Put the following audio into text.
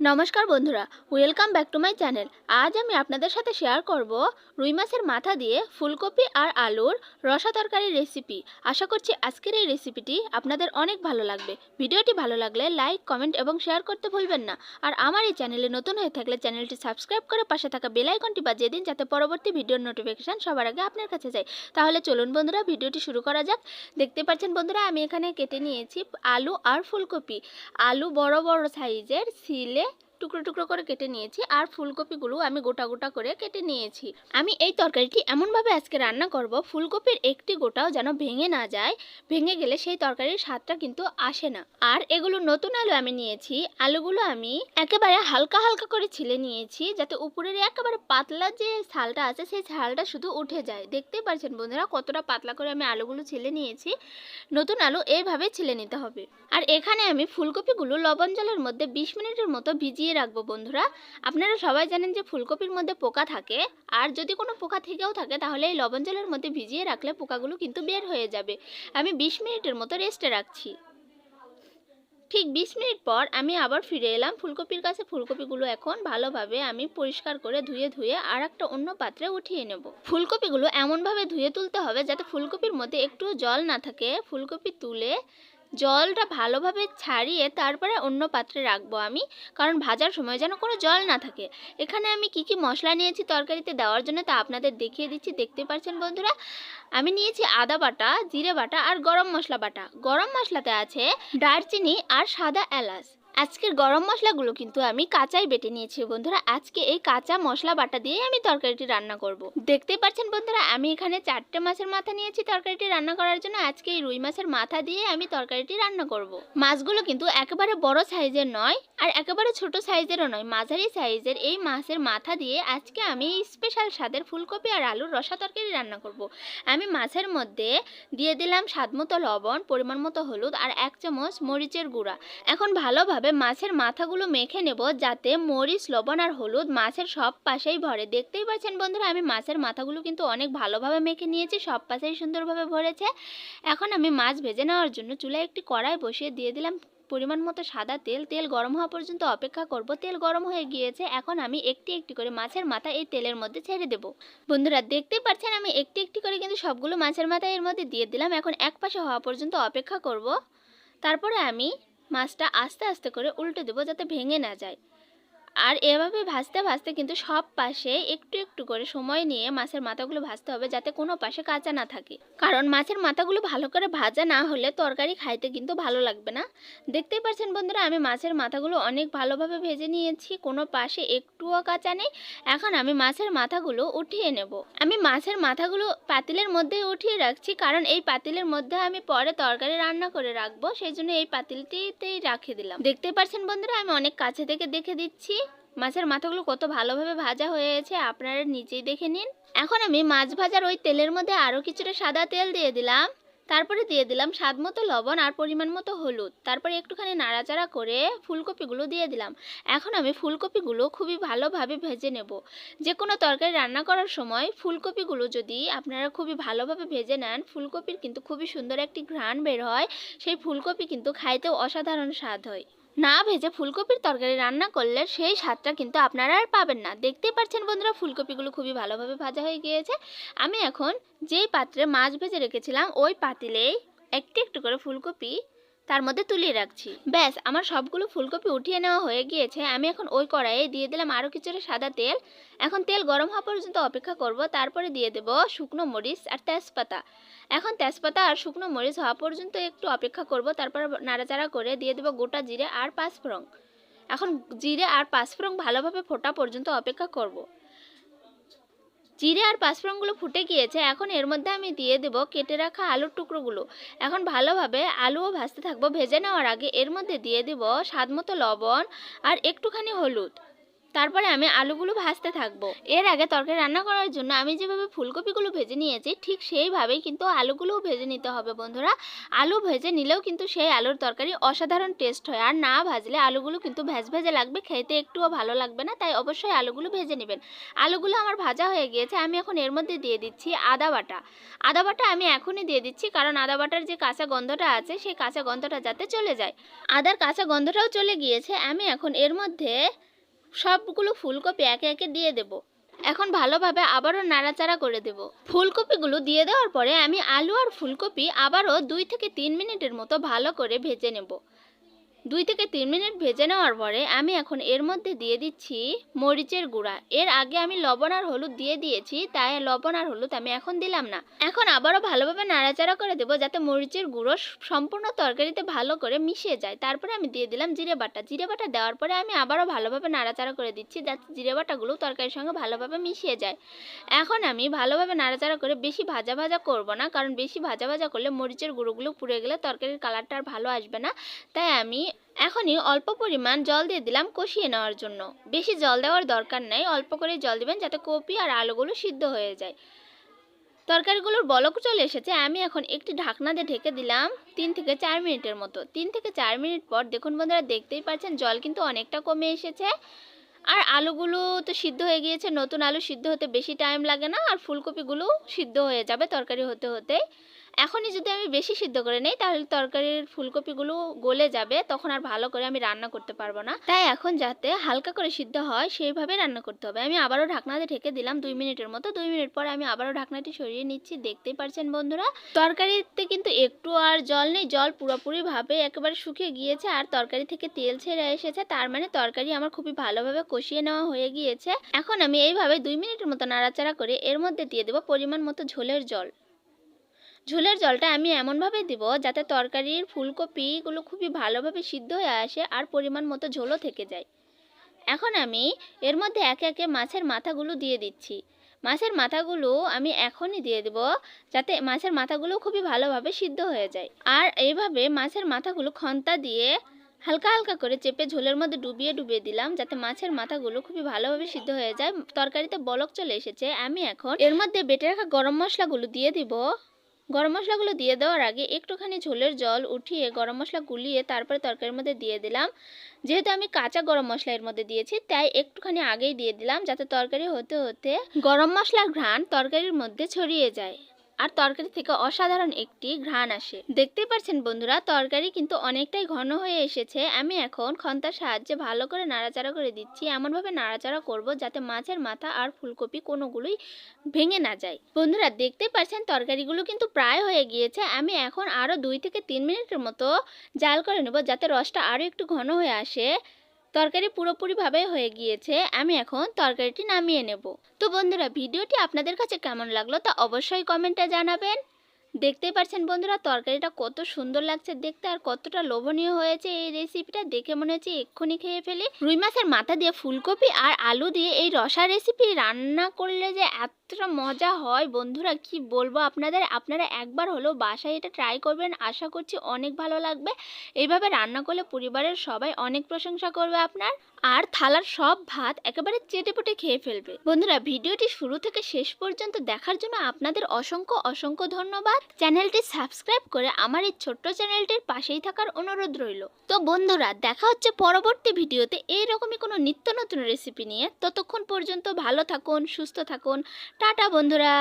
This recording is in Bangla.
নমস্কার বন্ধুরা welcome back to my channel আজ আমি আপনাদের সাথে শেয়ার করব রুই মাছের মাথা দিয়ে ফুলকপি আর আলুর রসা তরকারির রেসিপি আশা করছি আজকের এই রেসিপিটি আপনাদের অনেক ভালো লাগবে। ভিডিওটি ভালো লাগলে লাইক কমেন্ট এবং শেয়ার করতে ভুলবেন না। আর আমার এই চ্যানেলে নতুন হয়ে থাকলে চ্যানেলটি সাবস্ক্রাইব করে পাশে থাকা বেল আইকনটি বাজিয়ে দিন যাতে পরবর্তী ভিডিওর নোটিফিকেশান সবার আগে আপনার কাছে যায়। তাহলে চলুন বন্ধুরা ভিডিওটি শুরু করা যাক। দেখতে পাচ্ছেন বন্ধুরা, আমি এখানে কেটে নিয়েছি আলু আর ফুলকপি। আলু বড় বড় সাইজের সিলে টুকরো টুকরো করে কেটে নিয়েছি আর ফুলকপিগুলো আমি গোটা গোটা করে কেটে নিয়েছি। আমি এই তরকারিটি এমনভাবে আজকে রান্না করব, ফুলকপির একটি গোটাও যেন ভেঙে না যায়, ভেঙে গেলে সেই তরকারির স্বাদটা কিন্তু আসে না। আর এগুলো নতুন আলু আমি নিয়েছি, আলুগুলো আমি একেবারে হালকা হালকা করে ছিলে নিয়েছি যাতে উপরের একেবারে পাতলা যে ছালটা আছে সেই ছালটা শুধু উঠে যায়। দেখতেই পারছেন বন্ধুরা কতটা পাতলা করে আমি আলুগুলো ছিলে নিয়েছি, নতুন আলু এইভাবে ছিলে নিতে হবে। আর এখানে আমি ফুলকপিগুলো লবণ জলের মধ্যে বিশ মিনিটের মতো ভিজিয়ে রাখব বন্ধুরা। আপনারা সবাই জানেন যে ফুলকপির মধ্যে পোকা থাকে। আর যদি কোনো পোকা থেকেও থাকে, তাহলে এই লবণ জলের মধ্যে ভিজিয়ে রাখলে পোকাগুলো কিন্তু বের হয়ে যাবে। আমি বিশ মিনিটের মতো রেস্টে রাখছি। ঠিক বিশ মিনিট পর আমি আবার ফিরে এলাম। ফুলকপির কাছে ফুলকপিগুলো এখন ভালোভাবে আমি পরিষ্কার করে ধুয়ে ধুয়ে আর একটা অন্য পাত্রে উঠিয়ে নেব। ফুলকপিগুলো এমনভাবে ধুয়ে তুলতে হবে যাতে ফুলকপির মধ্যে একটু জল না থাকে। ফুলকপি তুলে জলটা ভালোভাবে ছাড়িয়ে তারপরে অন্য পাত্রে রাখব আমি, কারণ ভাজার সময় যেন কোনো জল না থাকে। এখানে আমি কি কি মশলা নিয়েছি তরকারিতে দেওয়ার জন্য তা আপনাদের দেখিয়ে দিচ্ছি, দেখতে পাচ্ছেন বন্ধুরা? আমি নিয়েছি আদা বাটা, জিরে বাটা আর গরম মশলা বাটা। গরম মশলাতে আছে দারচিনি আর সাদা এলাচ। আজকের গরম মশলাগুলো কিন্তু আমি কাঁচাই বেটে নিয়েছি বন্ধুরা আজকে এই কাঁচা মশলা বাটা দিয়েই আমি তরকারিটি রান্না করব। দেখতেই পাচ্ছেন বন্ধুরা, আমি এখানে চারটে মাছের মাথা নিয়েছি তরকারিটি রান্না করার জন্য আজকে এই রুই মাছের মাথা দিয়ে আমি তরকারিটি রান্না করব। মাছগুলো কিন্তু একেবারে বড় সাইজের নয় আর একেবারে ছোট সাইজেরও নয়, মাঝারি সাইজের এই মাছের মাথা দিয়ে আজকে আমি স্পেশাল স্বাদের ফুলকপি আর আলুর রসা তরকারি রান্না করব। আমি মাছের মধ্যে দিয়ে দিলাম স্বাদ মতো লবণ, পরিমাণ মতো হলুদ আর এক চামচ মরিচের গুঁড়া এখন ভালোভাবে মাছের মাথাগুলো মেখে নেব যাতে মরিচ, লবণ আর হলুদ মাছের সব পাশেই ভরে। দেখতেই পাচ্ছেন বন্ধুরা, আমি মাছের মাথাগুলো কিন্তু অনেক ভালোভাবে মেখে নিয়েছি, সব পাশেই সুন্দরভাবে ভরেছে। এখন আমি মাছ ভেজে নেওয়ার জন্য চুলায় একটি কড়াই বসিয়ে দিয়ে দিলাম। পরিমাণ মতো সাদা তেল তেল গরম হওয়া পর্যন্ত অপেক্ষা করব। তেল গরম হয়ে গিয়েছে, এখন আমি একটি একটি করে মাছের মাথা এই তেলের মধ্যে ছেড়ে দেব। বন্ধুরা, দেখতেই পাচ্ছেন আমি একটি একটি করে কিন্তু সবগুলো মাছের মাথা এর মধ্যে দিয়ে দিলাম। এখন এক পাশে হওয়া পর্যন্ত অপেক্ষা করব। তারপরে আমি মাছটা আস্তে আস্তে করে উল্টে দেবো যাতে ভেঙে না যায়। আর এভাবে ভাজতে ভাজতে কিন্তু সব পাশে একটু একটু করে সময় নিয়ে মাছের মাথাগুলো ভাজতে হবে যাতে কোনো পাশে কাঁচা না থাকে। কারণ মাছের মাথাগুলো ভালো করে ভাজা না হলে তরকারি খাইতে কিন্তু ভালো লাগবে না। দেখতেই পাচ্ছেন বন্ধুরা, আমি মাছের মাথাগুলো অনেক ভালোভাবে ভেজে নিয়েছি, কোনো পাশে একটুও কাঁচা নেই। এখন আমি মাছের মাথাগুলো উঠিয়ে নেব। আমি মাছের মাথাগুলো পাতিলের মধ্যে উঠিয়ে রাখছি, কারণ এই পাতিলের মধ্যে আমি পরে তরকারি রান্না করে রাখব, সেই জন্য এই পাতিলটিতেই রাখে দিলাম। দেখতে পাচ্ছেন বন্ধুরা, আমি অনেক কাছে থেকে দেখে দিচ্ছি। মাছের মাথাগুলো কত ভালোভাবে ভাজা হয়েছে আপনারা নিজেই দেখে নিন। এখন আমি মাছ ভাজার ওই তেলের মধ্যে আরও কিছুটা সাদা তেল দিয়ে দিলাম। তারপরে দিয়ে দিলাম স্বাদ মতো লবণ আর পরিমাণ মতো হলুদ। তারপরে একটুখানি নাড়াচাড়া করে ফুলকপিগুলো দিয়ে দিলাম। এখন আমি ফুলকপিগুলো খুবই ভালোভাবে ভেজে নেব। যে কোনো তরকারি রান্না করার সময় ফুলকপিগুলো যদি আপনারা খুবই ভালোভাবে ভেজে নেন, ফুলকপির কিন্তু খুবই সুন্দর একটি ঘ্রাণ বের হয়। সেই ফুলকপি কিন্তু খাইতেও অসাধারণ স্বাদ হয়। না ভেজে ফুলকপির তরকারি রান্না করলে সেই স্বাদটা কিন্তু আপনারা আর পাবেন না। দেখতেই পাচ্ছেন বন্ধুরা, ফুলকপিগুলো খুবই ভালোভাবে ভাজা হয়ে গিয়েছে। আমি এখন যেই পাত্রে মাছ ভেজে রেখেছিলাম, ওই পাতিলেই একটু একটু করে ফুলকপি তার মধ্যে তুলিয়ে রাখছি। ব্যাস, আমার সবগুলো ফুলকপি উঠিয়ে নেওয়া হয়ে গিয়েছে। আমি এখন ওই কড়াইয়ে দিয়ে দিলাম আরও কিছুটা সাদা তেল। এখন তেল গরম হওয়া পর্যন্ত অপেক্ষা করব। তারপরে দিয়ে দেব শুকনো মরিচ আর তেজপাতা। এখন তেজপাতা আর শুকনো মরিচ হওয়া পর্যন্ত একটু অপেক্ষা করব। তারপর নাড়াচাড়া করে দিয়ে দেবো গোটা জিরে আর পাঁচ পাঁচফোড়ন। এখন জিরে আর পাঁচ পাঁচফোড়ন ভালোভাবে ফোটা পর্যন্ত অপেক্ষা করব। জিরে আর পাঁচফোড়নগুলো ফুটে গিয়েছে, এখন এর মধ্যে আমি দিয়ে দেব কেটে রাখা আলুর টুকরোগুলো। এখন ভালোভাবে আলুও ভাজতে থাকব। ভেজে নেওয়ার আগে এর মধ্যে দিয়ে দেব স্বাদ মতো লবণ আর একটুখানি হলুদ। তারপরে আমি আলুগুলো ভাজতে থাকব। এর আগে তরকারি রান্না করার জন্য আমি যেভাবে ফুলকপিগুলো ভেজে নিয়েছি, ঠিক সেইভাবেই কিন্তু আলুগুলোও ভেজে নিতে হবে বন্ধুরা। আলু ভেজে নিলেও কিন্তু সেই আলুর তরকারি অসাধারণ টেস্ট হয়। আর না ভাজলে আলুগুলো কিন্তু ভেজ ভেজে লাগবে, খেতে একটুও ভালো লাগবে না, তাই অবশ্যই আলুগুলো ভেজে নেবেন। আলুগুলো আমার ভাজা হয়ে গিয়েছে, আমি এখন এর মধ্যে দিয়ে দিচ্ছি আদা বাটা। আদা বাটা আমি এখনই দিয়ে দিচ্ছি, কারণ আদা বাটার যে কাঁচা গন্ধটা আছে, সেই কাঁচা গন্ধটা যাতে চলে যায়। আদার কাঁচা গন্ধটাও চলে গিয়েছে, আমি এখন এর মধ্যে সবগুলো ফুলকপি একে একে দিয়ে দেব। এখন ভালোভাবে আবারও নাড়াচাড়া করে দেব। ফুলকপিগুলো দিয়ে দেওয়ার পরে আমি আলু আর ফুলকপি আবারও দুই থেকে তিন মিনিটের মতো ভালো করে ভেজে নেব। দুই থেকে তিন মিনিট ভেজে নেওয়ার পরে আমি এখন এর মধ্যে দিয়ে দিচ্ছি মরিচের গুঁড়া। এর আগে আমি লবণ আর হলুদ দিয়ে দিয়েছি, তাই লবণ আর হলুদ আমি এখন দিলাম না। এখন আবারও ভালোভাবে নাড়াচাড়া করে দেবো যাতে মরিচের গুঁড়ো সম্পূর্ণ তরকারিতে ভালো করে মিশিয়ে যায়। তারপরে আমি দিয়ে দিলাম জিরে বাটা। জিরে বাটা দেওয়ার পরে আমি আবারও ভালোভাবে নাড়াচাড়া করে দিচ্ছি যাতে জিরে বাটাগুলো তরকারির সঙ্গে ভালোভাবে মিশিয়ে যায়। এখন আমি ভালোভাবে নাড়াচাড়া করে বেশি ভাজা ভাজা করব না, কারণ বেশি ভাজা ভাজা করলে মরিচের গুঁড়োগুলো পুড়ে গেলে তরকারির কালারটা আর ভালো আসবে না। তাই আমি এখনই অল্প পরিমাণ জল দিয়ে দিলাম কষিয়ে নেওয়ার জন্য। বেশি জল দেওয়ার দরকার নেই, অল্প করে জল দিবেন যাতে কপি আর আলুগুলো সিদ্ধ হয়ে যায়। তরকারিগুলোর বলক চলে এসেছে, আমি এখন একটি ঢাকনা দিয়ে ঢেকে দিলাম তিন থেকে চার মিনিটের মতো। তিন থেকে চার মিনিট পর দেখুন বন্ধুরা, দেখতেই পাচ্ছেন জল কিন্তু অনেকটা কমে এসেছে। আর আলুগুলো তো সিদ্ধ হয়ে গিয়েছে, নতুন আলু সিদ্ধ হতে বেশি টাইম লাগে না, আর ফুলকপিগুলো সিদ্ধ হয়ে যাবে তরকারি হতে হতে। এখনই যদি আমি বেশি সিদ্ধ করে নেই, তাহলে তরকারির ফুলকপিগুলো গলে যাবে, তখন আর ভালো করে আমি রান্না করতে পারব না। তাই এখন যাতে হালকা করে সিদ্ধ হয়, সেইভাবে রান্না করতে হবে। আমি আবারও ঢাকনাতে ঢেকে দিলাম দুই মিনিটের মতো। দুই মিনিট পরে আমি আবারও ঢাকনাটি সরিয়ে নিচ্ছি, দেখতেই পারছেন বন্ধুরা। তরকারিতে কিন্তু একটু আর জল নেই, জল পুরোপুরিভাবে একেবারে শুকিয়ে গিয়েছে, আর তরকারি থেকে তেল ছেড়ে এসেছে। তার মানে তরকারি আমার খুবই ভালোভাবে কষিয়ে নেওয়া হয়ে গিয়েছে। এখন আমি এইভাবে দুই মিনিটের মতো নাড়াচাড়া করে এর মধ্যে দিয়ে দেবো পরিমাণ মতো ঝোলের জল। ঝোলের জলটা আমি এমনভাবে দিব যাতে তরকারির ফুলকপিগুলো খুবই ভালোভাবে সিদ্ধ হয়ে আসে আর পরিমাণ মতো ঝোলও থেকে যায়। এখন আমি এর মধ্যে একে একে মাছের মাথাগুলো দিয়ে দিচ্ছি। মাছের মাথাগুলো আমি এখনই দিয়ে দেব যাতে মাছের মাথাগুলো খুবই ভালোভাবে সিদ্ধ হয়ে যায়। আর এইভাবে মাছের মাথাগুলো খন্তা দিয়ে হালকা হালকা করে চেপে ঝোলের মধ্যে ডুবিয়ে ডুবিয়ে দিলাম যাতে মাছের মাথাগুলো খুবই ভালোভাবে সিদ্ধ হয়ে যায়। তরকারিতে বলক চলে এসেছে। আমি এখন এর মধ্যে বেটে রাখা গরম মশলাগুলো দিয়ে দিব। গরম মশলাগুলো দিয়ে দেওয়ার আগে একটুখানি ঝোলের জল উঠিয়ে গরম মশলা গুলিয়ে তারপরে তরকারির মধ্যে দিয়ে দিলাম। যেহেতু আমি কাঁচা গরম মশলা এর মধ্যে দিয়েছি, তাই একটুখানি আগেই দিয়ে দিলাম যাতে তরকারি হতে হতে গরম মশলার ঘ্রাণ তরকারির মধ্যে ছড়িয়ে যায়। আর তরকারি থেকে অসাধারণ একটি ঘ্রাণ আসে। দেখতেই পাচ্ছেন বন্ধুরা, তরকারি কিন্তু অনেকটাই ঘন হয়ে এসেছে। আমি এখন খন্তার সাহায্যে ভালো করে নাড়াচাড়া করে দিচ্ছি। এমনভাবে নাড়াচাড়া করব যাতে মাছের মাথা আর ফুলকপি কোনোগুলোই ভেঙে না যায়। বন্ধুরা দেখতেই পাচ্ছেন তরকারিগুলো কিন্তু প্রায় হয়ে গিয়েছে। আমি এখন আরও দুই থেকে তিন মিনিটের মতো জাল করে নেব যাতে রসটা আরও একটু ঘন হয়ে আসে। তরকারি পুরোপুরিভাবে হয়ে গিয়েছে, আমি এখন তরকারিটি নামিয়ে নেব। তো বন্ধুরা, ভিডিওটি আপনাদের কাছে কেমন লাগল তা অবশ্যই কমেন্টে জানাবেন। দেখতেই পাচ্ছেন বন্ধুরা, তরকারিটা কত সুন্দর লাগছে দেখতে আর কতটা লোভনীয় হয়েছে এই রেসিপিটা। দেখে মনে হচ্ছে এক্ষুনি খেয়ে ফেলি। রুই মাছের মাথা দিয়ে ফুলকপি আর আলু দিয়ে এই রসা রেসিপি রান্না করলে যে এতটা মজা হয়। বন্ধুরা, কি বলব আপনাদের? আপনারা একবার হলেও বাসায় এটা ট্রাই করবেন। আশা করছি অনেক ভালো লাগবে। এইভাবে রান্না করলে পরিবারের সবাই অনেক প্রশংসা করবে আপনার। আর থালার সব ভাত একেবারে চেটেপুটে খেয়ে ফেলবে। বন্ধুরা, ভিডিওটি শুরু থেকে শেষ পর্যন্ত দেখার জন্য আপনাদের অসংখ্য অসংখ্য ধন্যবাদ। চ্যানেলটি সাবস্ক্রাইব করে আমার এই ছোট্ট চ্যানেলটির পাশেই থাকার অনুরোধ রইল। তো বন্ধুরা, দেখা হচ্ছে পরবর্তী ভিডিওতে। এইরকমই কোনো নিত্য নতুন রেসিপি নিয়ে। ততক্ষণ পর্যন্ত ভালো থাকুন, সুস্থ থাকুন। টাটা বন্ধুরা।